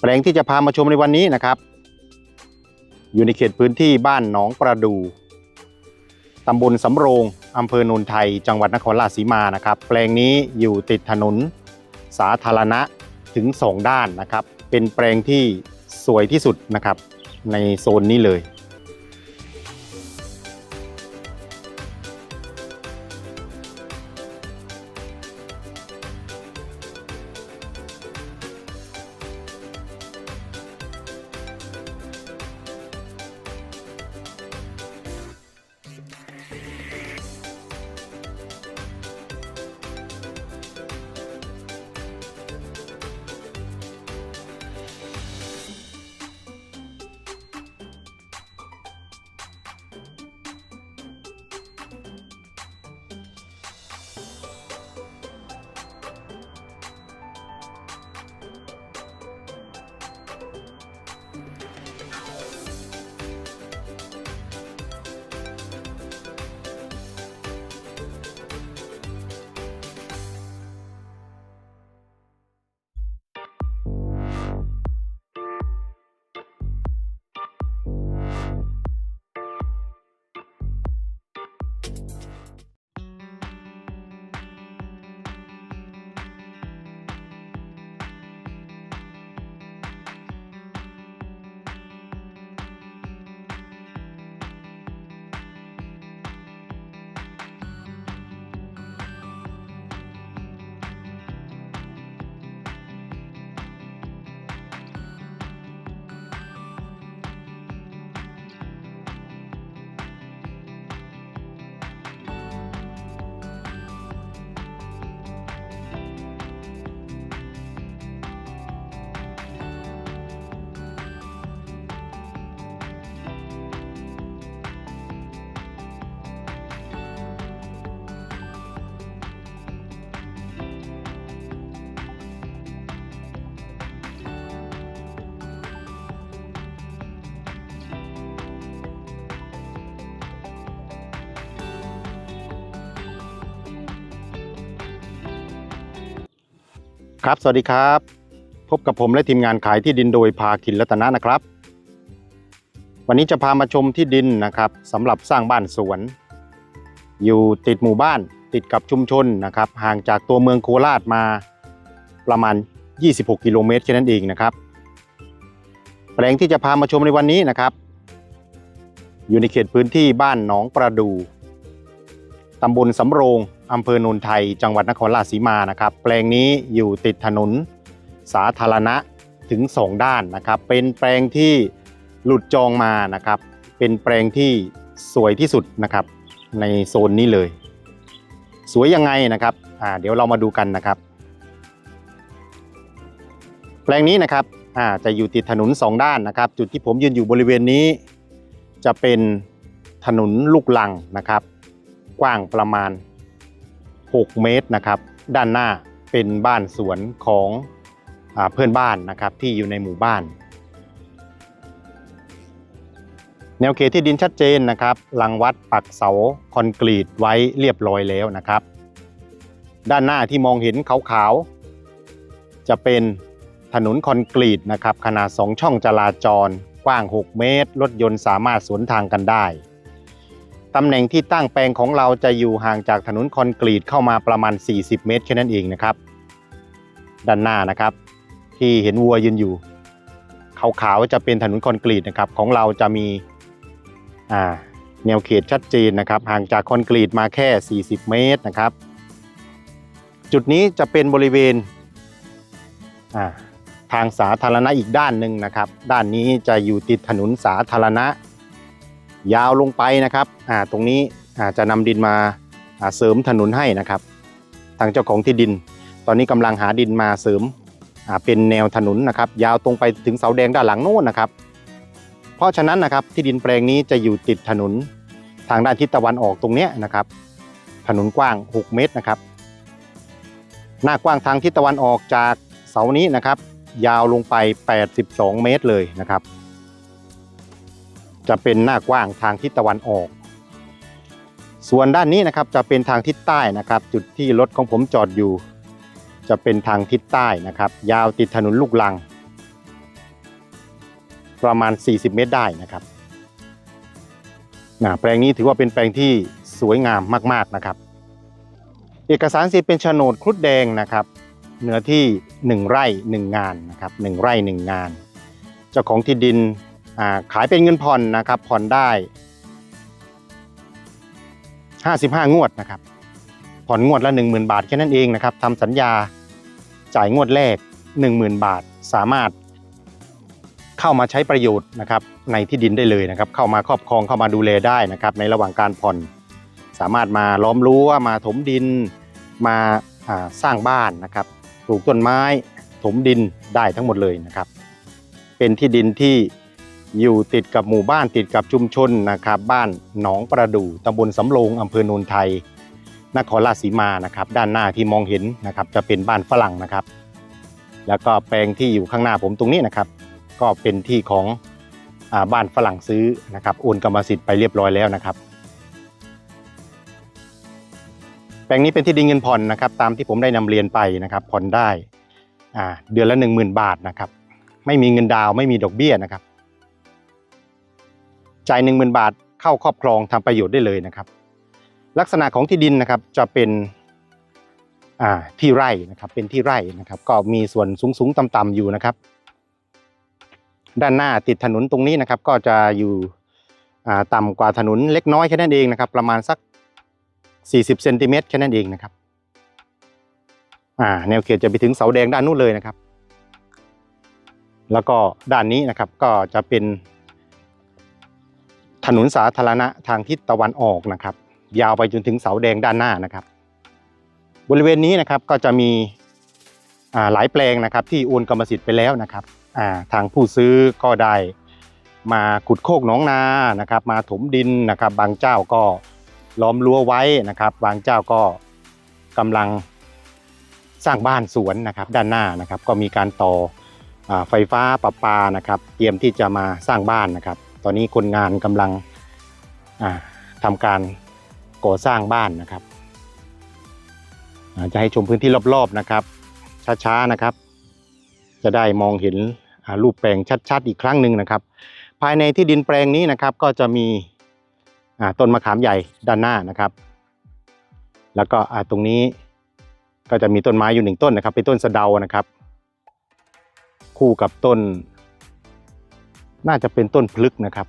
แปลงที่จะพามาชมในวันนี้นะครับ อยู่ในเขตพื้นที่บ้านหนองประดูตำบลสำโรงอำเภอโนนไทย จังหวัดนครราชสีมานะครับ แปลงนี้อยู่ติดถนนสาธารณะถึง 2 ด้านนะครับ เป็นแปลงที่สวยที่สุดนะครับ ในโซนนี้เลย ครับ สวัสดีครับ พบกับผมและทีมงานขายที่ดินโดยพาคินรัตนะนะครับ วันนี้จะพามาชมที่ดินนะครับสำหรับสร้างบ้านสวน อยู่ติดหมู่บ้านติดกับชุมชนนะครับห่างจากตัวเมืองโคราชมาประมาณ 26 กิโลเมตรแค่นั้นเองนะครับ แปลงที่จะพามาชมในวันนี้นะครับ อยู่ในเขตพื้นที่บ้านหนองประดูตำบลสำโรง อำเภอโนนไทย จังหวัดนครราชสีมานะครับ แปลงนี้อยู่ติดถนนสาธารณะถึง 2 ด้านนะครับ เป็นแปลงที่หลุดจองมานะครับ เป็นแปลงที่สวยที่สุดนะครับ ในโซนนี้เลย สวยยังไงนะครับอ่าเดี๋ยวเรามาดูกันนะครับ แปลงนี้นะครับอ่าจะอยู่ติดถนน 2 ด้านนะครับ จุดที่ผมยืนอยู่บริเวณนี้ จะเป็นถนนลูกลังนะครับ กว้างประมาณ 6 เมตรนะครับ ด้านหน้าเป็นบ้านสวนของอเพื่อนบ้านนะครับที่อยู่ในหมู่บ้าน แนวเขตที่ดินชัดเจนนะครับลังวัดปักเสาคอนกรีตไว้เรียบร้อยแล้วนะครับ ด้านหน้าที่มองเห็นขาวๆจะเป็นถนนคอนกรีตนะครับขนาด 2 ช่องจราจร กว้าง 6 เมตร รถยนต์สามารถสวนทางกันได้ ตำแหน่งที่ตั้งแปลงของเราจะอยู่ห่างจากถนนคอนกรีตเข้ามาประมาณ 40 เมตรแค่นั้นเองนะครับ ด้านหน้านะครับ ที่เห็นวัวยืนอยู่ขาวๆจะเป็นถนนคอนกรีตนะครับ ของเราจะมีแนวเขตชัดเจนนะครับ ห่างจากคอนกรีตมาแค่ 40 เมตรนะครับ จุดนี้จะเป็นบริเวณทางสาธารณะอีกด้านหนึ่งนะครับ ด้านนี้จะอยู่ติดถนนสาธารณะ ยาวลงไปนะครับอ่าตรงนี้อ่าจะนำดินมาเสริมถนนให้นะครับ ทางเจ้าของที่ดิน ตอนนี้กำลังหาดินมาเสริมเป็นแนวถนนนะครับ ยาวตรงไปถึงเสาแดงด้านหลังโน้นนะครับ เพราะฉะนั้นนะครับที่ดินแปลงนี้จะอยู่ติดถนนทางด้านทิศตะวันออกตรงนี้นะครับ ถนนกว้าง 6 เมตรนะครับ หน้ากว้างทางทิศตะวันออกจากเสานี้นะครับ ยาวลงไป 82 เมตรเลยนะครับ จะเป็นหน้ากว้างทางทิศตะวันออก ส่วนด้านนี้นะครับจะเป็นทางทิศใต้นะครับ จุดที่รถของผมจอดอยู่ จะเป็นทางทิศใต้นะครับ ยาวติดถนนลูกลัง ประมาณ 40 เมตรได้นะครับนะแปลงนี้ถือว่าเป็นแปลงที่สวยงามมาก ๆนะครับ เอกสารสิทธิ์เป็นโฉนดครุฑแดงนะครับเนื้อที่ 1 ไร่ 1 งานนะครับ1ไร่ 1 งาน เจ้าของที่ดิน ขายเป็นเงินผ่อนนะครับผ่อนได้ 55 งวดนะครับ ผ่อนงวดละ 10,000 บาทแค่นั้นเองนะครับทำสัญญาจ่ายงวดแรก 10,000 บาทสามารถเข้ามาใช้ประโยชน์นะครับในที่ดินได้เลยนะครับ เข้ามาครอบครองเข้ามาดูแลได้นะครับ ในระหว่างการผ่อน สามารถมาล้อมรั้วมาถมดิน มาาสร้างบ้านนะครับปลูกต้นไม้ ถมดินได้ทั้งหมดเลยนะครับ เป็นที่ดินที่ อยู่ติดกับหมู่บ้านติดกับชุมชนนะครับบ้านหนองประดู่ตำบลสำโรงอำเภอโนนไทย นครราชสีมานะครับ ด้านหน้าที่มองเห็นนะครับจะเป็นบ้านฝรั่งนะครับ แล้วก็แปลงที่อยู่ข้างหน้าผมตรงนี้นะครับ ก็เป็นที่ของอบ้านฝรั่งซื้อนะครับโอนกรรมสิทธิ์ไปเรียบร้อยแล้วนะครับ แปลงนี้เป็นที่ดินเงินผ่อนนะครับ ตามที่ผมได้นำเรียนไปนะครับผ่อนได้เดือนละ 1 0,000 บาทนะครับ ไม่มีเงินดาวไม่มีดอกเบี้ยนะครับ จ่าย 1 0,000 บาทเข้าครอบครองทำประโยชน์ได้เลยนะครับ ลักษณะของที่ดินนะครับจะเป็นที่ไร่นะครับเป็นที่ไร่นะครับ ก็มีส่วนสูงสูงๆต่ำๆอยู่นะครับ ด้านหน้าติดถนนตรงนี้นะครับ ก็จะอยู่อ่าต่ำกว่าถนนเล็กน้อยแค่นั้นเองนะครับ ประมาณสัก 40เซนติเมตรแค่นั้นเองนะครับแนวเขตจะไปถึงเสาแดงด้านนู้นเลยนะครับ แล้วก็ด้านนี้นะครับก็จะเป็น ถนนสาธารณะทางทิศตะวันออกนะครับ ยาวไปจนถึงเสาแดงด้านหน้านะครับ บริเวณนี้นะครับก็จะมีหลายแปลงนะครับ ที่โอนกรรมสิทธิ์ไปแล้วนะครับาทางผู้ซื้อก็ได้มาขุดโคกหนองนานะครับ มาถมดินนะครับ บางเจ้าก็ล้อมรั้วไว้นะครับ บางเจ้าก็กำลังสร้างบ้านสวนนะครับ ด้านหน้านะครับ ก็มีการต่ออไฟฟ้าประปานะครับ เตรียมที่จะมาสร้างบ้านนะครับ ตอนนี้คนงานกำลังทำการก่อสร้างบ้านนะครับจะให้ชมพื้นที่รอบๆนะครับ ช้าๆนะครับ จะได้มองเห็นรูปแปลงชัดๆ อีกครั้งหนึ่งนะครับ ภายในที่ดินแปลงนี้นะครับ ก็จะมีต้นมะขามใหญ่ด้านหน้านะครับ แล้วก็ตรงนี้ก็จะมีต้นไม้อยู่หนึ่งต้นนะครับ เป็นต้นสะเดานะครับ คู่กับต้น น่าจะเป็นต้นพลึกนะครับ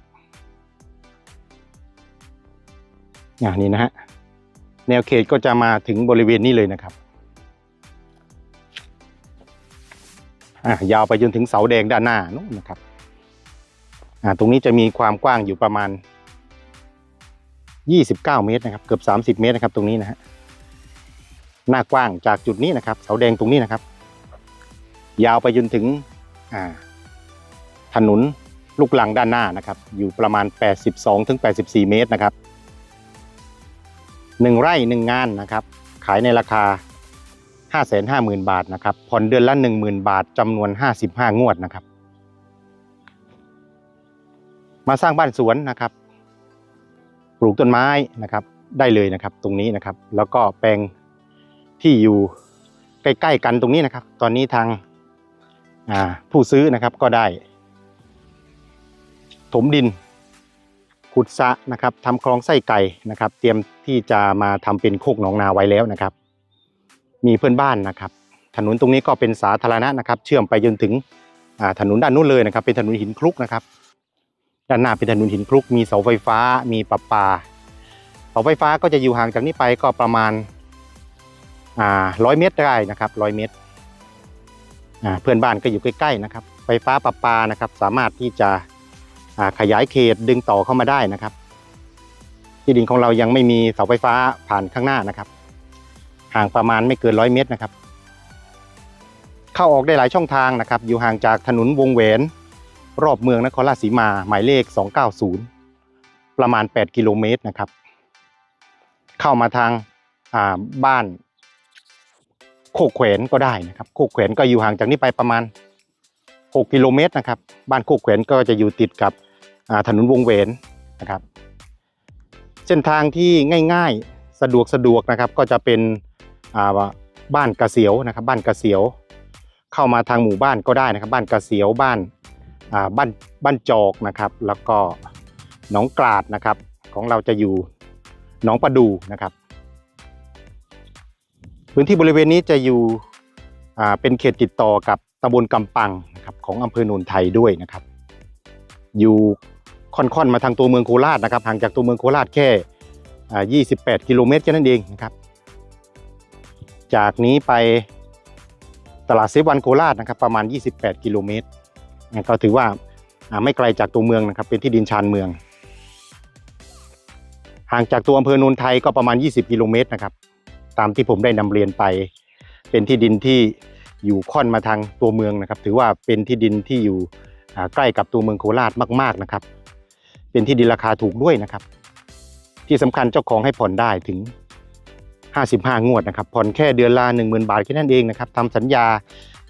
อย่างนี้นะฮะแนวเขตก็จะมาถึงบริเวณนี้เลยนะครับยาวไปจนถึงเสาแดงด้านหน้านู้นนะครับตรงนี้จะมีความกว้างอยู่ประมาณ 29 เมตรนะครับ เกือบ 30 เมตรนะครับ ตรงนี้นะฮะหน้ากว้างจากจุดนี้นะครับ เสาแดงตรงนี้นะครับ ยาวไปจนถึงถนน ลูกลังด้านหน้านะครับ อยู่ประมาณ 82ถึง84 เมตรนะครับหนึ่งไร่หนึ่งงานนะครับ ขายในราคา 550,000 บาทนะครับ ผ่อนเดือนละ 10,000 บาทจำนวน 55 งวดนะครับ มาสร้างบ้านสวนนะครับ ปลูกต้นไม้นะครับ ได้เลยนะครับ ตรงนี้นะครับ แล้วก็แปลงที่อยู่ใกล้ ๆ กันตรงนี้นะครับ ตอนนี้ทางผู้ซื้อนะครับก็ได้ ถมดินขุดสะนะครับทำคลองไส้ไก่นะครับ เตรียมที่จะมาทำเป็นโคกหนองนาไว้แล้วนะครับ มีเพื่อนบ้านนะครับ ถนนตรงนี้ก็เป็นสาธารณะนะครับ เชื่อมไปจนถึงถนนด้านนู้นเลยนะครับ เป็นถนนหินคลุกนะครับ ด้านหน้าเป็นถนนหินคลุก มีเสาไฟฟ้า มีประปาเสาไฟฟ้าก็จะอยู่ห่างจากนี้ไปก็ประมาณร้อยเมตรได้นะครับร้อยเมตรเพื่อนบ้านก็อยู่ใกล้ๆนะครับ ไฟฟ้าประปานะครับ สามารถที่จะ ขยายเขตดึงต่อเข้ามาได้นะครับ ที่ดินของเรายังไม่มีเสาไฟฟ้าผ่านข้างหน้านะครับ ห่างประมาณไม่เกินร้อยเมตรนะครับ เข้าออกได้หลายช่องทางนะครับ อยู่ห่างจากถนนวงแหวนรอบเมืองนครราชสีมาหมายเลข 290 ประมาณ 8 กิโลเมตรนะครับ เข้ามาทางาบ้าน โคกแขวนก็ได้นะครับโคกแขวนก็อยู่ห่างจากนี้ไปประมาณ 6 กิโลเมตรนะครับ บ้านโคกแขวนก็จะอยู่ติดกับ ถนนวงแหวนนะครับ เส้นทางที่ง่ายๆสะดวกสะดวกนะครับ ก็จะเป็นบ้านกระเสียวนะครับ บ้านกระเสียว เข้ามาทางหมู่บ้านก็ได้นะครับ บ้านกระเสียวบ้านบ้านบ้านจอกนะครับ แล้วก็หนองกลาดนะครับ ของเราจะอยู่หนองประดูนะครับ พื้นที่บริเวณนี้จะอยู่เป็นเขตติดต่อกับตำบลกำปังนะครับของอำเภอโนนไทยด้วยนะครับ อยู่ ค่อนๆมาทางตัวเมืองโคราชนะครับห่างจากตัวเมืองโคราชแค่อ่า28 กิโลเมตรแค่นั้นเองนะครับ จากนี้ไปตลาดเซฟวันโคราชนะครับประมาณ 28 กิโลเมตร ก็ถือว่าไม่ไกลจากตัวเมืองนะครับเป็นที่ดินชานเมือง ห่างจากตัวอำเภอโนนไทยก็ประมาณ 20 กิโลเมตรนะครับตามที่ผมได้นำเรียนไป เป็นที่ดินที่อยู่ค่อนมาทางตัวเมืองนะครับ ถือว่าเป็นที่ดินที่อยู่ใกล้กับตัวเมืองโคราชมาก ๆนะครับ เป็นที่ดินราคาถูกด้วยนะครับ ที่สำคัญเจ้าของให้ผ่อนได้ถึง 55 งวดนะครับ ผ่อนแค่เดือนละ10,000 บาทแค่นั้นเองนะครับทำสัญญา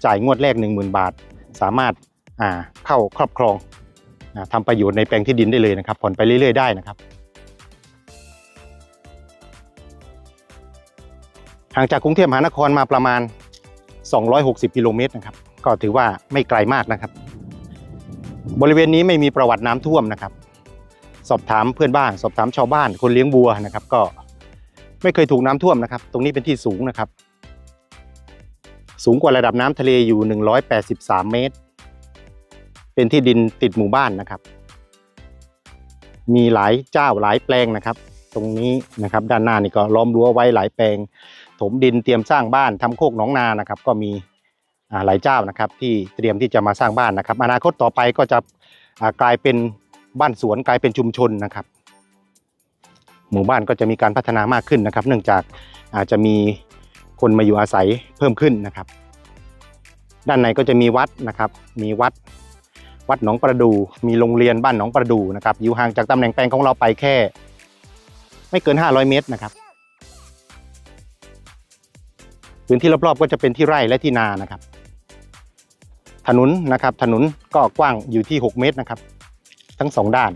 จ่ายงวดแรก 10,000 บาท สามารถาเข้าครอบครองอ่าทำประโยชน์ในแปลงที่ดินได้เลยนะครับ ผ่อนไปเรื่อย ๆ ได้นะครับ ห่างจากกรุงเทพมหานครมาประมาณ 260 กิโลเมตรนะครับ ก็ถือว่าไม่ไกลมากนะครับ บริเวณนี้ไม่มีประวัติน้ำท่วมนะครับ สอบถามเพื่อนบ้าน สอบถามชาวบ้านคนเลี้ยงวัวนะครับ ก็ไม่เคยถูกน้ำท่วมนะครับ ตรงนี้เป็นที่สูงนะครับ สูงกว่าระดับน้ำทะเลอยู่ 183 เมตร เป็นที่ดินติดหมู่บ้านนะครับ มีหลายเจ้าหลายแปลงนะครับ ตรงนี้นะครับ ด้านหน้านี่ก็ล้อมรั้วไว้หลายแปลง ถมดินเตรียมสร้างบ้านทำโคกหนองนานะครับ ก็มีหลายเจ้านะครับ ที่เตรียมที่จะมาสร้างบ้านนะครับ อนาคตต่อไปก็จะกลายเป็น บ้านสวนกลายเป็นชุมชนนะครับ หมู่บ้านก็จะมีการพัฒนามากขึ้นนะครับ เนื่องจากอาจจะมีคนมาอยู่อาศัยเพิ่มขึ้นนะครับ ด้านในก็จะมีวัดนะครับ มีวัดวัดหนองประดู มีโรงเรียนบ้านหนองประดูนะครับ อยู่ห่างจากตำแหน่งแปลงของเราไปแค่ ไม่เกิน 500 เมตรนะครับ พื้นที่รอบๆก็จะเป็นที่ไร่และที่นานะครับ ถนนนะครับ ถนนก็กว้างอยู่ที่ 6 เมตรนะครับ ทั้งสองด้าน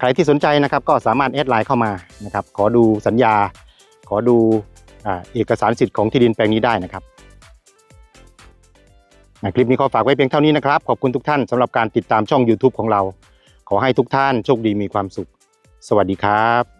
ใครที่สนใจนะครับก็สามารถแอดไลน์เข้ามานะครับ ขอดูสัญญา ขอดูอเอกสารสิทธิ์ของที่ดินแปลงนี้ได้นะครับคลิปนี้ขอฝากไว้เพียงเท่านี้นะครับ ขอบคุณทุกท่านสำหรับการติดตามช่อง YouTube ของเรา ขอให้ทุกท่านโชคดีมีความสุข สวัสดีครับ